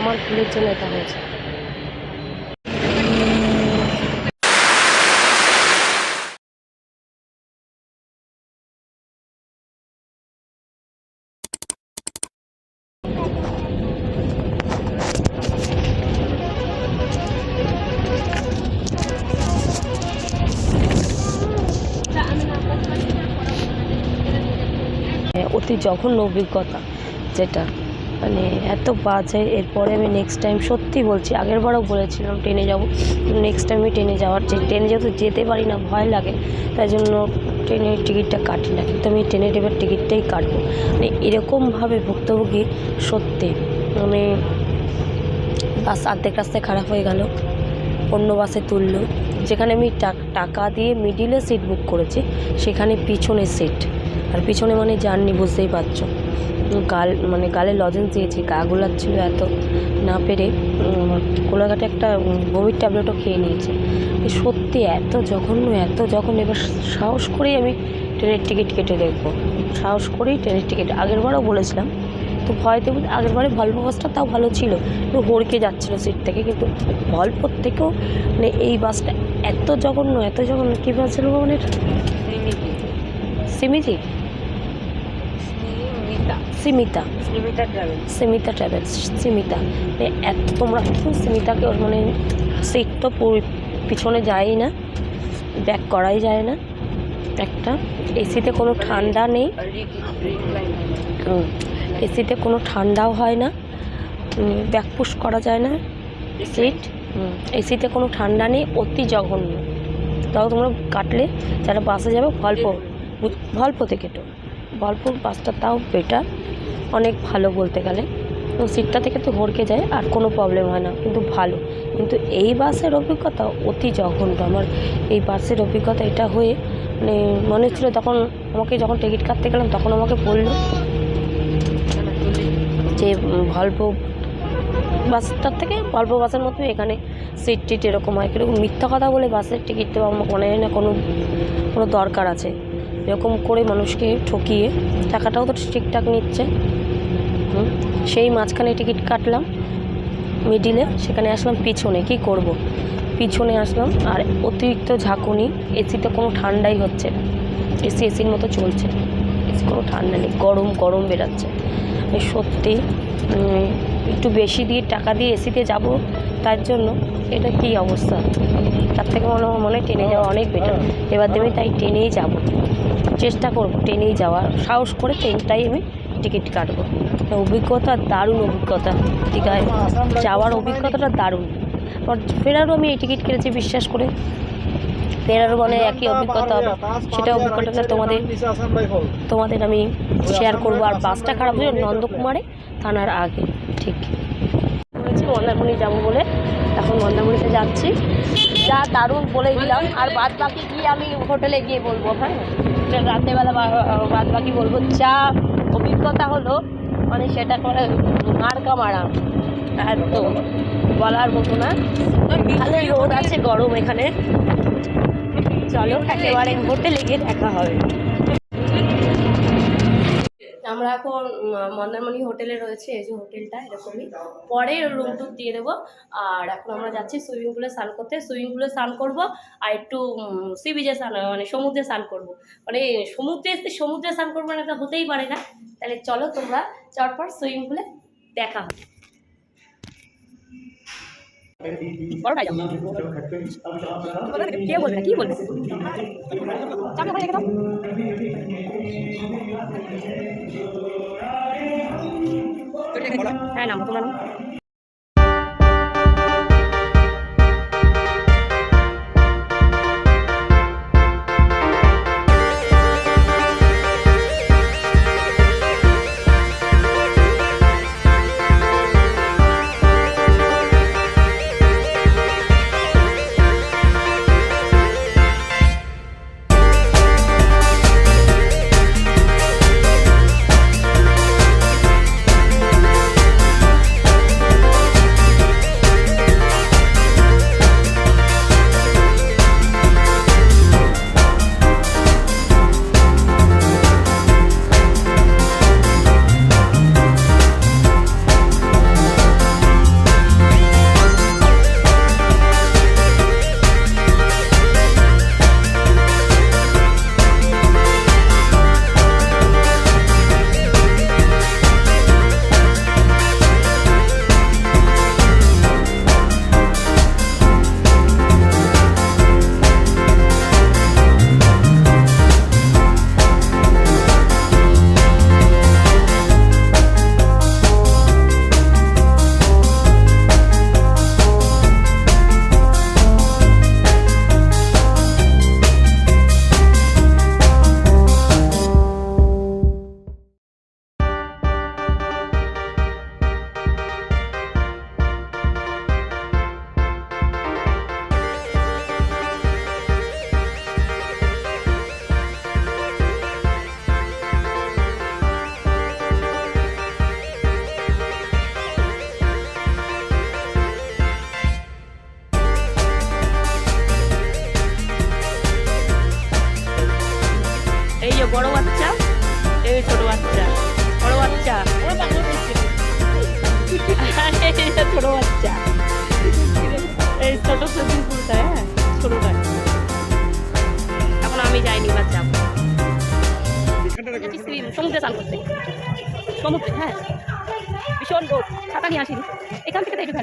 আমার ভুলের জন্য এটা হয়েছে। হ্যাঁ, অতি জঘন্য অভিজ্ঞতা যেটা। মানে এত বাজে, এরপরে আমি নেক্সট টাইম সত্যি বলছি আগের বারও বলেছিলাম ট্রেনে যাব নেক্সট টাইমে ট্রেনে যাওয়ার যে ট্রেনে যেহেতু যেতে পারি না, ভয় লাগে, তাই জন্য ট্রেনের টিকিটটা কাটি না, কিন্তু আমি ট্রেনের এবার টিকিটটাই কাটবো। মানে এরকমভাবে ভুক্তভোগী সত্যি মানে বাস অর্ধেক রাস্তায় খারাপ হয়ে গেল, অন্য বাসে তুললো, যেখানে আমি টাকা দিয়ে মিডিলে সিট বুক করেছি, সেখানে পিছনে সিট আর পিছনে মানে জার্নি বুঝতেই পারছ। গাল মানে গালে লজেন্স দিয়েছি গা গোলাচ্ছিল এত না পেরে কোলাঘাটে একটা বমির ট্যাবলেটও খেয়ে নিয়েছি। সত্যি এত জঘন্য এত জঘন্য এবার সাহস করেই আমি ট্রেনের টিকিট কেটে দেখব। সাহস করেই ট্রেনের টিকিট আগেরবারও বলেছিলাম তো ভয়তে আগের বারে ভলভো বাসটা তাও ভালো ছিল একটু হড়কে যাচ্ছিল সিট থেকে কিন্তু ভলভোর থেকেও মানে এই বাসটা এত জঘন্য এত জঘন্য কী বাস ছিল মানে? সিমিজি। সিমিতা সিমিতা ট্রাভেলস সিমিতা মানে এত তোমরা কেউ সিমিতাকে ওর মানে সিট তো পিছনে যায়ই না ব্যাক করাই যায় না। একটা এসিতে কোনো ঠান্ডা নেই। এসিতে কোনো ঠান্ডাও হয় না। ব্যাক পুশ করা যায় না। সিট এসিতে কোনো ঠান্ডা নেই অতি জঘন্য। তাও তোমরা কাটলে যারা বাসে যাবে ভল্প ভল্পতে কেটো। ভল্প বাসটা তাও বেটার অনেক ভালো বলতে গেলে। তো সিটটা থেকে তো হড়কে যায়, আর কোনো প্রবলেম হয় না, কিন্তু ভালো। কিন্তু এই বাসের অভিজ্ঞতা অতি জঘন্য। আমার এই বাসের অভিজ্ঞতা এটা হয়ে মানে মনে হচ্ছিল তখন আমাকে যখন টিকিট কাটতে গেলাম, তখন আমাকে বলল যে ভলভো বাসটার থেকে ভলভো বাসের মতো এখানে সিট টিট এরকম হয়। কীরকম মিথ্যা কথা বলে বাসের টিকিট দেওয়া আমার মনে হয় না কোনো কোনো দরকার আছে। এরকম করে মানুষকে ঠকিয়ে টাকাটাও তো ঠিকঠাক নিচ্ছে। সেই মাঝখানে টিকিট কাটলাম, মিডিলে সেখানে আসলাম পিছনে, কি করব। পিছনে আসলাম, আর অতিরিক্ত ঝাঁকুনি, এসিতে কোনো ঠান্ডাই হচ্ছে না। এসি, এসির মতো চলছে এসি কোনো ঠান্ডা নেই, গরম গরম বেরাচ্ছে সত্যি একটু বেশি দিয়ে টাকা দিয়ে এসিতে যাব, তার জন্য এটা কী অবস্থা? তার থেকে মনে হয় মনে হয় ট্রেনে যাওয়া অনেক বেটার এবার দেবে তাই ট্রেনেই যাব। চেষ্টা করব ট্রেনেই যাওয়ার। সাহস করে ট্রেনটাই আমি টিকিট কাটবো। অভিজ্ঞতা দারুণ অভিজ্ঞতা। দীঘায় যাওয়ার অভিজ্ঞতাটা দারুণ। ফেরারও আমি এই টিকিট কেটেছি, বিশ্বাস করে। ফেরারও মানে একই অভিজ্ঞতা হবে। সেটা অভিজ্ঞতাটা তোমাদের তোমাদের আমি শেয়ার করব। আর বাসটা খারাপ হয়েছিল নন্দকুমারে থানার আগে। ঠিক। মন্দারমণি যাব বলে এখন মন্দারমণিতে যাচ্ছি। যা দারুণ বলে দিলাম। আর বাদ বাকি গিয়ে আমি হোটেলে গিয়ে বলব হ্যাঁ? রাত্রেবেলা বাদ বাকি বলব। যা অভিজ্ঞতা হলো মানে সেটা করে মার্কা মারা। বলার মতো না। ভালোই রোদ আছে, গরম এখানে। চলো, একেবারে হোটেলে গিয়ে দেখা হবে আমরা এখন মন্দারমণি হোটেলে রয়েছে, এই যে হোটেলটা, এরকমই। পরে রুম টুক দিয়ে দেবো। আর এখন আমরা যাচ্ছি সুইমিং পুলে স্নান করতে। সুইমিং পুলে স্নান করব আর একটু সি বিচে স্নান মানে সমুদ্রে স্নান করব। মানে সমুদ্রে এসে সমুদ্রে স্নান করব না হতেই পারে না। তাহলে চলো তোমরা চটপট সুইমিং পুলে দেখা হবে। কে বলবে? কি বলবে? চাপে করে রেখে দাও। হ্যাঁ নাম তোমার নাম? সমুদ্রে স্নান করতে। সমুদ্রে হ্যাঁ। ভীষণ রোদ ছাতা নিয়ে আসিনি। এখান থেকে তো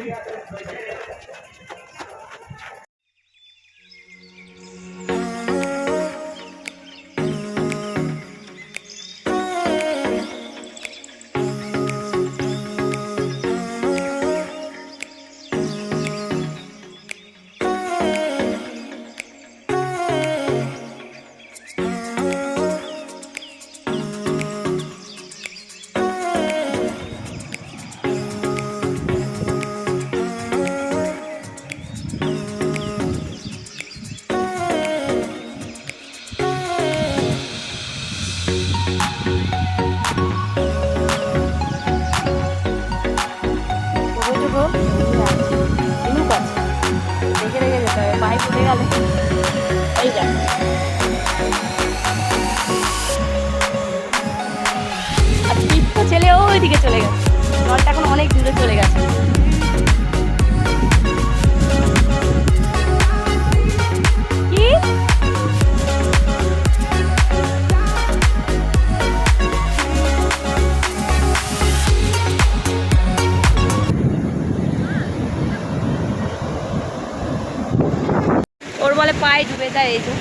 পায়ে ডুবে যায় এই যে।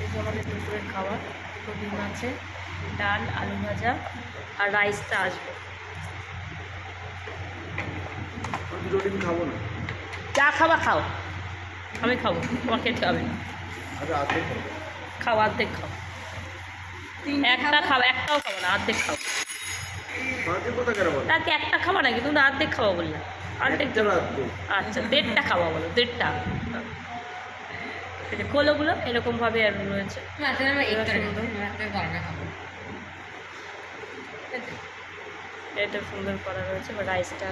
এই যে আমাদের দুপুরের খাবার দুটো ডিম আছে ডাল আলু ভাজা আর রাইসটা আসবে আমি দুটো ডিম খাব না যা খাবা খাও। আমি খাব তোমার খেতে হবে না। খাব। খাও অর্ধেক খাও। একটা খাও একটাও খাব না অর্ধেক কথা তাকে একটা খাবা নাকি তুমি অর্ধেক খাওয়া বললে। অর্ধেক আচ্ছা দেড়টা খাওয়া বলো দেড়টা। এই যে খোলোগুলো এরকমভাবে আর রয়েছে। এটা সুন্দর করা রয়েছে বা রাইসটা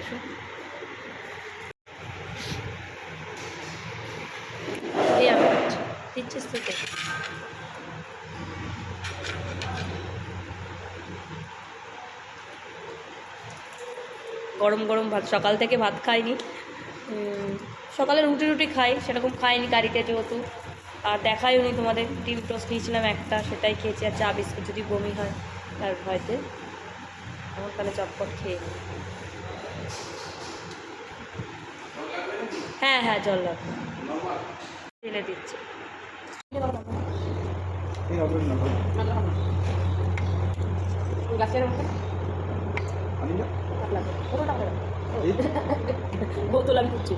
দিচ্ছি। দিচ্ছিস তো গরম গরম ভাত সকাল থেকে ভাত খাইনি। সকালে রুটি রুটি খাই সেরকম খাইনি গাড়িতে যেহেতু। আর দেখাইও নি তোমাদের ডিম টোস্ট নিয়েছিলাম একটা সেটাই খেয়েছি আর চা বিস্কুট যদি বমি হয় তার ভয়তে আমার তাহলে চটপট খেয়ে নিই হ্যাঁ হ্যাঁ জল লাগবে ঢেলে দিচ্ছি। গাছের লাগবে কত টাকা দেবে? এই বোতল আমি করছি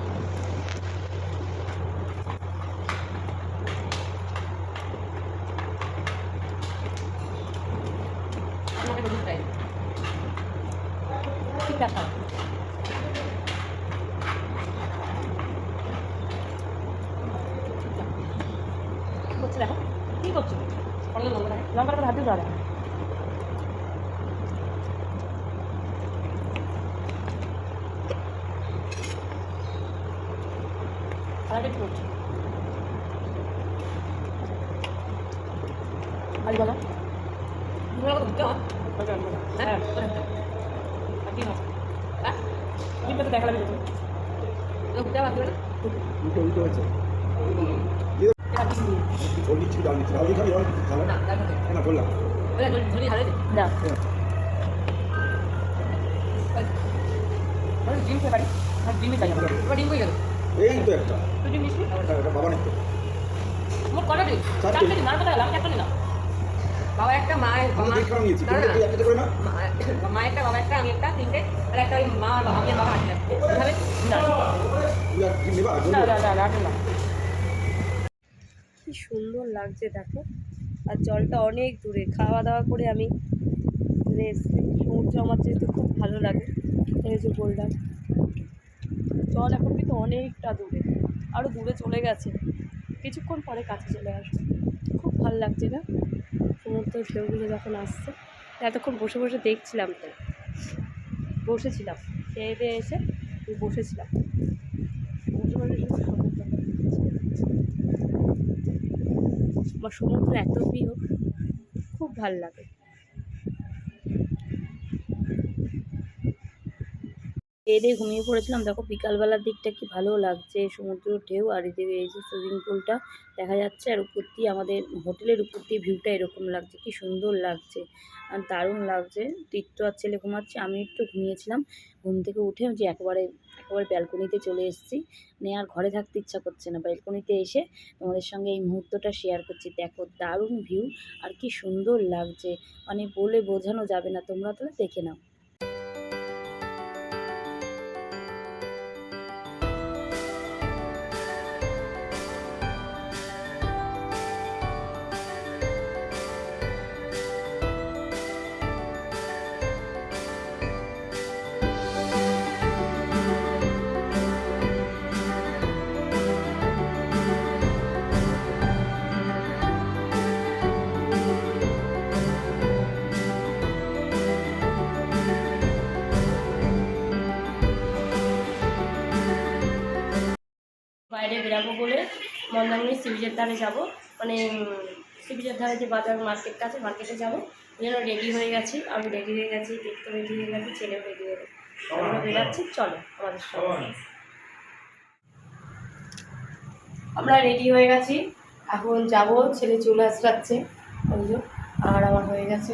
빨리 들었지. 빨리 가자. 누나가 늦게 와. 맞아, 맞아. 네? 그래. 아기 가. 나? 이쁘다, 내가 가려면 되지. 너 그때 만들어? 이거, 이거 했지. 아, 그 아, 이거. 야, 미친. 저기 치고 다니지. 여기 가면 여기 가면. 나, 나, 나. 하나 골라. 그래, 저리 잘해야 돼. 나. 네. বাবা একটা একটা করে মা- মা একটা বাবা একটা আমি একটা তিনটে আর একটা ওই মা আর আমি বাবা কি কি সুন্দর লাগছে দেখো। আর জলটা অনেক দূরে। খাওয়া দাওয়া করে আমি সমুদ্র আমার যেহেতু খুব ভালো লাগে। এই যে বললাম। জল এখন কিন্তু অনেকটা দূরে। আরও দূরে চলে গেছে। কিছুক্ষণ পরে কাছে চলে আসবে। ভালো লাগছে না। সমুদ্রের ঢেউগুলো যখন আসছে এতক্ষণ বসে বসে দেখছিলাম তো। বসেছিলাম। খেয়ে পেয়ে এসে বসেছিলাম। আমার সমুদ্র এত প্রিয়, খুব ভালো লাগে। দিয়ে ঘুমিয়ে পড়েছিলাম। দেখো বিকালবেলার দিকটা কি ভালো লাগছে। সমুদ্র ঢেউ আর এদিকে এই যে সুইমিং পুলটা দেখা যাচ্ছে। আর উপর দিয়ে আমাদের হোটেলের উপর দিয়ে ভিউটা এরকম লাগছে। কি সুন্দর লাগছে। আর দারুণ লাগছে। তীর্থ আর ছেলে ঘুমাচ্ছে। আমি একটু ঘুমিয়েছিলাম। ঘুম থেকে উঠে যে একেবারে একেবারে ব্যালকনিতে চলে এসেছি। নিয়ে আর ঘরে থাকতে ইচ্ছা করছে না। ব্যালকনিতে এসে তোমাদের সঙ্গে এই মুহূর্তটা শেয়ার করছি। দেখো দারুণ ভিউ আর কি সুন্দর লাগছে। মানে বলে বোঝানো যাবে না। তোমরা তাহলে দেখে নাও। মন্দারমণি সি বিচের ধারে যাব। মানে সি বিচের ধারে যে বাজার মার্কেটটা আছে মার্কেটে যাব। জন্য রেডি হয়ে গেছি। আমি রেডি হয়ে গেছি, দেখতে রেডি হয়ে গেছি ছেলেও রেডি হয়ে গেছে। আমরা বেরাচ্ছি চলো আমাদের সঙ্গে আমরা রেডি হয়ে গেছি। এখন যাব, ছেলে চলে আসছে। ওই আর আমার হয়ে গেছে।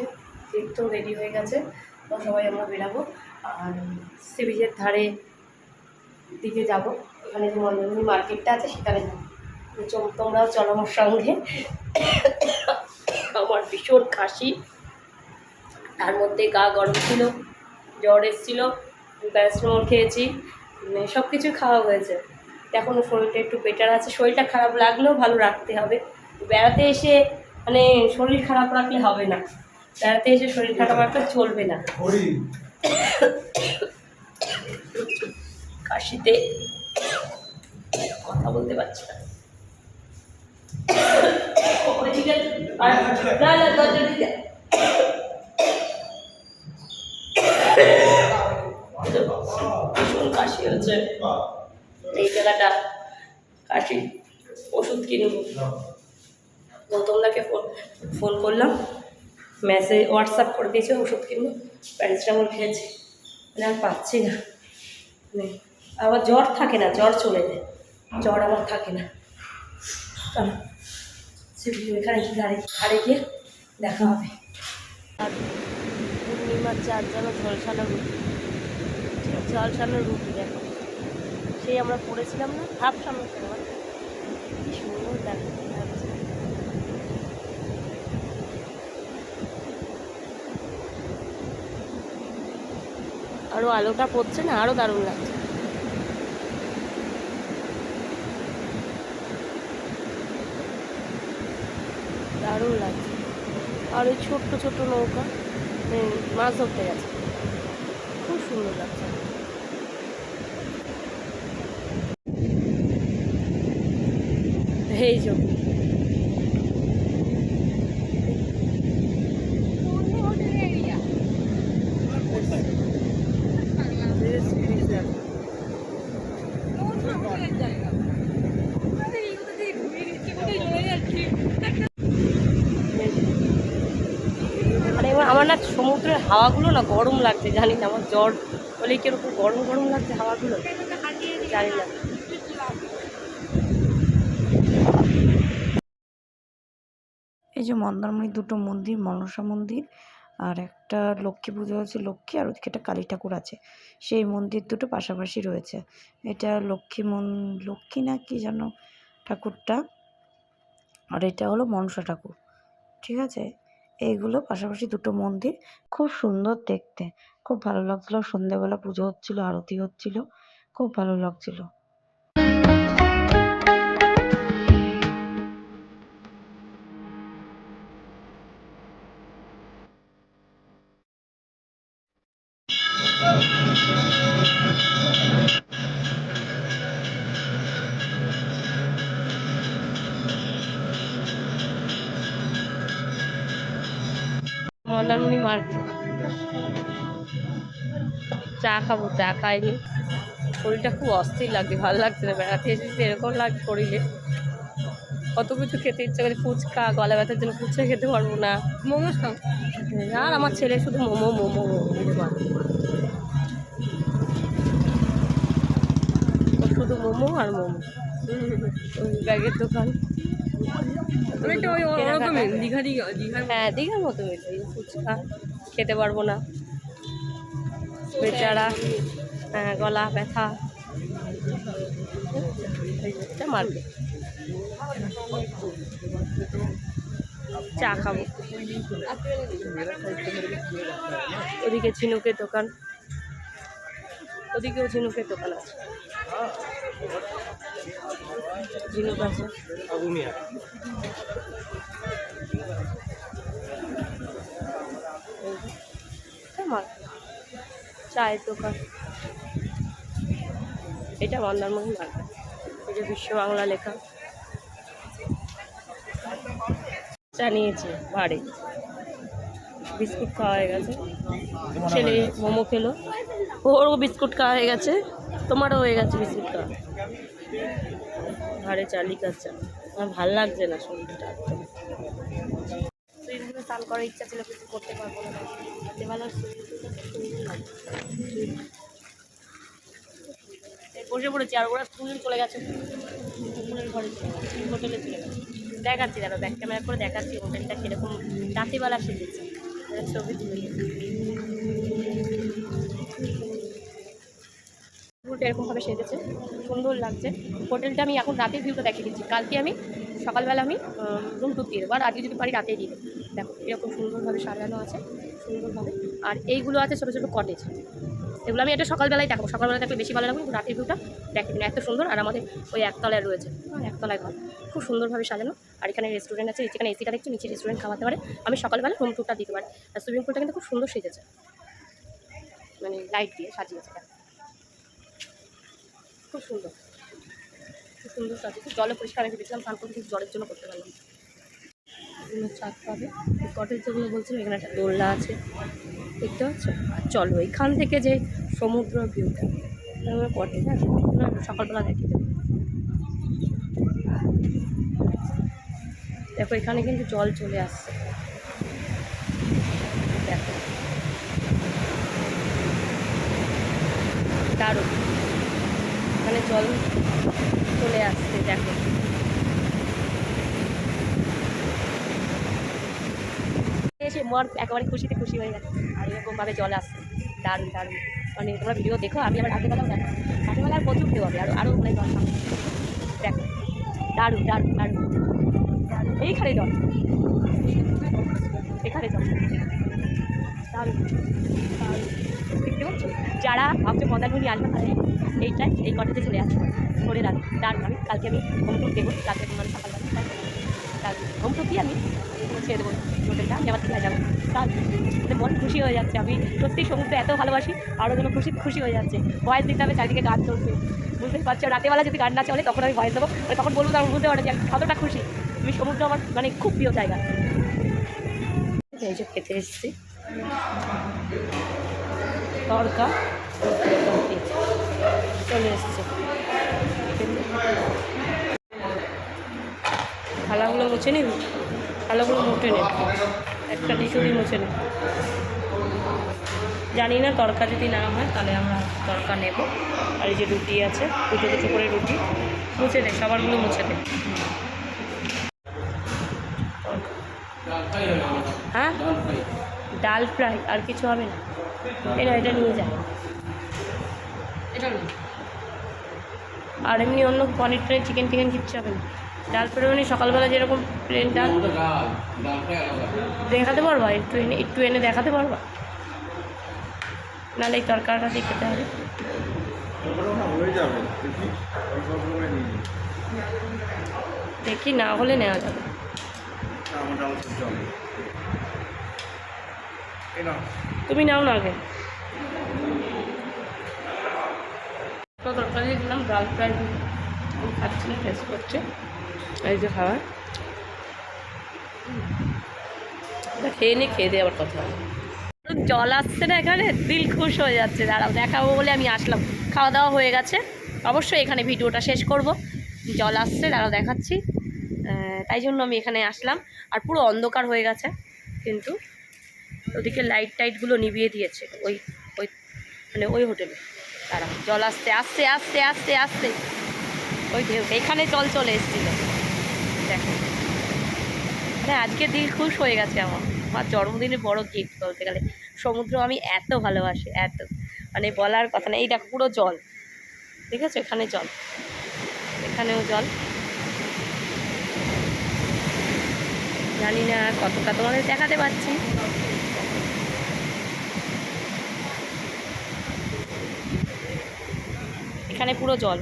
দেখতেও রেডি হয়ে গেছে। সবাই আমরা বেরাবো। আর সি বিচের ধারে দিকে যাব। ওখানে যে মন্দারমণি মার্কেটটা আছে, সেখানে যাব। তোমরাও চলো আমার সঙ্গে। আমার ভীষণ কাশি। তার মধ্যে গা গরম ছিল জ্বর এসেছিল প্যারাসিটামল খেয়েছি সব কিছু খাওয়া হয়েছে। এখনও শরীরটা একটু বেটার আছে শরীরটা খারাপ লাগলেও ভালো রাখতে হবে। বেড়াতে এসে মানে শরীর খারাপ রাখলে হবে না। বেড়াতে এসে শরীর খারাপ রাখলে চলবে না। কাশিতে কথা বলতে পারছি না। দিকে ভীষণ কাশি হচ্ছে। এই জায়গাটা কাশি। ওষুধ কিনব গৌতমদাকে ফোন ফোন করলাম। মেসেজ, হোয়াটসঅ্যাপ করে দিয়েছে, ওষুধ কিনবো। প্যারাসিটামল খেয়েছি। মানে আর পাচ্ছি না। মানে আবার জ্বর থাকে না, জ্বর চলে যায়। জ্বর আমার থাকে না। চলো। সে এখানে দাঁড়িয়ে ধারে গিয়ে দেখা হবে। পূর্ণিমার চার যেন ঝলসানো রুটি ঝলসানো রুটি দেখো। সেই আমরা পড়েছিলাম না? হাফ সামনে তোমার কি সুন্দর দেখো আরও আলোটা পড়ছে না? আরও দারুণ লাগছে। দারুণ লাগছে আর ওই ছোট্ট ছোট্ট নৌকা মাছ ধরতে গেছে। খুব সুন্দর লাগছে। এই যে আরে এবার আমার না সমুদ্রের হাওয়াগুলো না গরম লাগছে, জানি না, আমার জ্বর বলে কীরকম গরম গরম লাগছে হাওয়াগুলো? জানি না। এই যে মন্দারমণি দুটো মন্দির, মনসা মন্দির, আর একটা লক্ষ্মী পুজো হচ্ছে লক্ষ্মী, আর ওদিকে একটা কালী ঠাকুর আছে। সেই মন্দির দুটো পাশাপাশি রয়েছে। এটা লক্ষ্মী মন, লক্ষ্মী না কি যেন ঠাকুরটা? আর এটা হলো মনসা ঠাকুর। ঠিক আছে? এইগুলো পাশাপাশি দুটো মন্দির। খুব সুন্দর দেখতে। খুব ভালো লাগছিল। সন্ধ্যেবেলা পুজো হচ্ছিল, আরতি হচ্ছিল। খুব ভালো লাগছিল। চা খাব চা খাইনি শরীরটা খুব অস্থির লাগছে ভালো লাগছে না। বেড়াতে এসেছি এরকম লাগে শরীরে। কত কিছু খেতে ইচ্ছে করে ফুচকা গলা ব্যথার জন্য ফুচকা খেতে পারব না। মোমো খাও? আর আমার ছেলে শুধু মোমো মোমো মোমো শুধু মোমো আর মোমো। ওই ব্যাগের দোকান। হ্যাঁ দীঘার মতো ফুচকা খেতে পারব না। বেচারা হ্যাঁ গলা ব্যথা। মার্কেট চা খাব। ওদিকে ঝিনুকের দোকান। ওদিকেও ঝিনুকের দোকান আছে। ঝিনুক আছে। আমার চায়ের দোকান এটা মন্দারমণি মার্কেট এই যে বিশ্ব বাংলা লেখা। জানিয়েছে, বাড়ি। বিস্কুট খাওয়া হয়ে গেছে। ছেলে মোমো খেলো। ওরও বিস্কুট খাওয়া হয়ে গেছে। তোমারও হয়ে গেছে বিস্কুট খাওয়া। ঘরে চালি কাচ্চা আমার ভালো লাগছে না শরীরটা স্নান করার ইচ্ছা ছিল, কিন্তু করতে পারব না। রাত্রেবেলা বসে পড়েছি, আর ওরা স্কুলে চলে গেছে। পুকুরের ঘরে হোটেলে চলে গেছে। দেখাচ্ছি, দাদা, ব্যাক ক্যামেরা করে দেখাচ্ছি, হোটেলটা কীরকম। রাত্রিবেলা সেজেছে ছবি তুলে এরকমভাবে সেজেছে, সুন্দর লাগছে। হোটেলটা আমি এখন রাতের ভিউটা দেখিয়ে দিচ্ছি। কালকে আমি, সকালবেলা আমি রুম টুর দিয়ে দেবো, আর আজকে যদি পারি রাতেই দিয়ে দেবো। দেখো, এরকম সুন্দরভাবে সাজানো আছে, সুন্দরভাবে। আর এইগুলো আছে ছোটো ছোটো কটেজ এগুলো আমি এটা সকালবেলায় দেখাবো। সকালবেলা থাকলে বেশি ভালো লাগবে কিন্তু রাতের ভিউটা দেখে দিন এত সুন্দর, আর আমাদের ওই একতলায় রয়েছে। একতলায় ঘর। খুব সুন্দরভাবে সাজানো। আর এখানে রেস্টুরেন্ট আছে এখানে এসিটা দেখছি, নিচে রেস্টুরেন্ট খাওয়াতে পারে। আমি সকালবেলা রুম টুরটা দিতে পারি। আর সুইমিং পুলটা কিন্তু খুব সুন্দর সেজেছে। মানে লাইট দিয়ে সাজিয়েছে খুব সুন্দর। খুব সুন্দর সাজিয়েছে। জলে পরিষ্কার রেখে দিয়েছিলাম স্নান জলের জন্য করতে পারলাম। এগুলো চাঁদ পাবে। কটেজ যেগুলো বলছিলাম, এখানে একটা দোলনা আছে। দেখতে পাচ্ছ? আর চলো এখান থেকে যে সমুদ্র ভিউটা আমরা কটেজ হ্যাঁ? সকালবেলা দেবো দেখো, এখানে কিন্তু জল চলে আসছে। দেখো। দারুণ। এখানে জল চলে আসছে, দেখো। এসে মন একেবারে খুশিতে খুশি হয়ে গেছে। আর এরকমভাবে জল আসছে। দারুণ দারুণ। মানে তোমরা ভিডিও দেখো, আমি আবার রাতেবেলাও দেখো। রাতেবেলা আর প্রচুর ঢেউ হবে আরও আরও মানে জল দেখো। দারুণ দারুণ দারুণ। এইখানে জল। এখানে জল। দারুণ। দেখতে যারা ভাবছে মন্দারমণি আসবে এই- এইটাই, এই কটেজে চলে আসবে। ধরে রাখ দারুণ, আমি কালকে আমি হোম টুর দেবো। কালকে মানে সকালবেলা। কালকে হোম টুর দিয়ে আমি ছেড়ে দেবো হোটেলটা, আমি আবার কোথায় যাব। কাল মানে মন খুশি হয়ে যাচ্ছে। আমি সত্যি সমুদ্র এত ভালোবাসি, আরও যেন খুশি খুশি হয়ে যাচ্ছে। ভয়েস দিতে হবে, চারিদিকে গান চলছে। বুঝতেই পারছ? রাতেবেলা যদি গান না চলে, তখন আমি ভয়েস দেবো। মানে তখন বলব, তখন বুঝতে পারো যে কতটা খুশি। আমি সমুদ্র আমার মানে খুব প্রিয় জায়গা। এই যে খেতে এসেছি। তরকা। চলে এসছে। থালাগুলো মুছে নিবি? থালাগুলো মুটে নে। একটা টিস্যু দিয়ে মুছে নে। জানি না তরকা যদি না হয় তাহলে আমরা তরকা নেব। আর এই যে রুটি আছে দুটো দুটো করে রুটি। মুছে দে সবারগুলো মুছে দে হ্যাঁ? ডাল ফ্রাই আর কিছু হবে না। এটা এটা নিয়ে যায় এটা আর এমনি অন্য পনির টনির চিকেন টিকেন কিচ্ছু হবে না। ডাল মানে সকালবেলা যেরকম প্লেন ডাল দেখাতে পারবা? একটু এনে একটু এনে দেখাতে পারবা? নাহলে এই তরকারিটা দিয়ে খেতে হবে। দেখি, না হলে নেওয়া যাবে। তুমি নাও না আগে। তরকারি দিলাম, ডাল ফ্রাই। খাচ্ছি না করছে। এই যে এটা খেয়ে নে, খেয়ে দিয়ে আবার কথা জল আসছে না এখানে, দিল খুশ হয়ে যাচ্ছে। দাঁড়াও, দেখাবো বলে আমি আসলাম। খাওয়া দাওয়া হয়ে গেছে। অবশ্যই এখানে ভিডিওটা শেষ করব। জল আসছে, দাঁড়াও দেখাচ্ছি। তাই জন্য আমি এখানে আসলাম। আর পুরো অন্ধকার হয়ে গেছে, কিন্তু ওদিকে লাইট টাইটগুলো নিভিয়ে দিয়েছে। ওই ওই মানে ওই হোটেলে। তারা জল আসতে আসতে আসতে আসতে আসতে ওই ঢেউটা এখানে জল চলে এসেছিল। দেখো মানে আজকে দিন খুশ হয়ে গেছে আমার। আমার জন্মদিনে বড় গিফট বলতে গেলে। সমুদ্র আমি এত ভালোবাসি, এত। মানে বলার কথা না। এই দেখো, পুরো জল। ঠিক আছে? এখানে জল। এখানেও জল। জানি না কতটা তোমাদের দেখাতে পাচ্ছি। এখানে পুরো জল।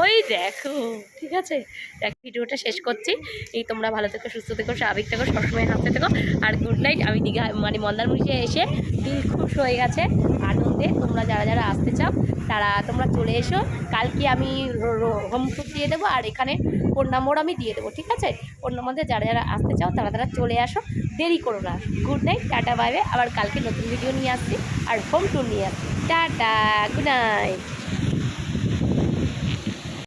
ওই দেখো, ঠিক আছে? দেখ, ভিডিওটা শেষ করছি। এই তোমরা ভালো থেকো, সুস্থ থেকো, স্বাভাবিক থেকো, সবসময় হাসতে থেকো। আর গুড নাইট আমি দীঘা মানে মন্দারমণিতে এসে দিল খুশ হয়ে গেছে। আনন্দে তোমরা যারা যারা আসতে চাও, তারা তোমরা চলে এসো। কালকে আমি হোম ট্যুর দিয়ে দেবো, আর এখানে ফোন নম্বর আমি দিয়ে দেবো, ঠিক আছে? ফোন নম্বরে যারা যারা আসতে চাও, তারা তারা চলে আসো। দেরি করো না। গুড নাইট টাটা বাইবে আবার কালকে নতুন ভিডিও নিয়ে আসছি, আর হোম ট্যুর নিয়ে আসছি। Tata good night